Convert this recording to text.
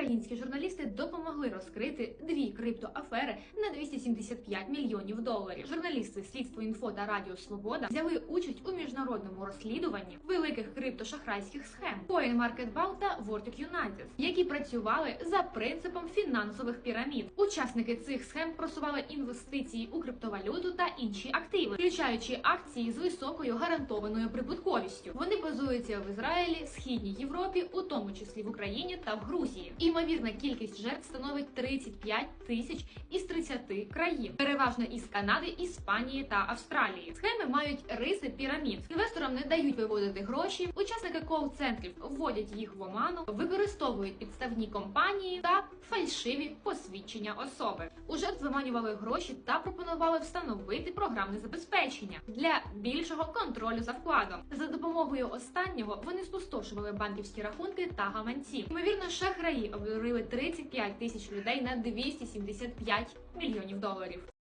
Українські журналісти допомогли розкрити дві криптоафери на 275 мільйонів доларів. Журналісти Слідство інфо та Радіо Свобода взяли участь у міжнародному розслідуванні великих криптошахрайських схем CoinMarketBank та Vortic United, які працювали за принципом фінансових пірамід. Учасники цих схем просували інвестиції у криптовалюту та інші активи, включаючи акції з високою гарантованою прибутковістю. Вони базуються в Ізраїлі, східній Європі, у тому числі в Україні та в Грузії. Імовірна кількість жертв становить 35 тисяч із 30 країн, переважно із Канади, Іспанії та Австралії. Схеми мають риси пірамід. Інвесторам не дають виводити гроші. Учасники кол-центрів вводять їх в оману, використовують підставні компанії та фальшиві посвідчення особи. У жертв виманювали гроші та пропонували встановити програмне забезпечення для більшого контролю за вкладом. За допомогою останнього вони спустошували банківські рахунки та гаманці. Ймовірно, шахраї обдурили 35 тисяч людей на 275 мільйонів доларів.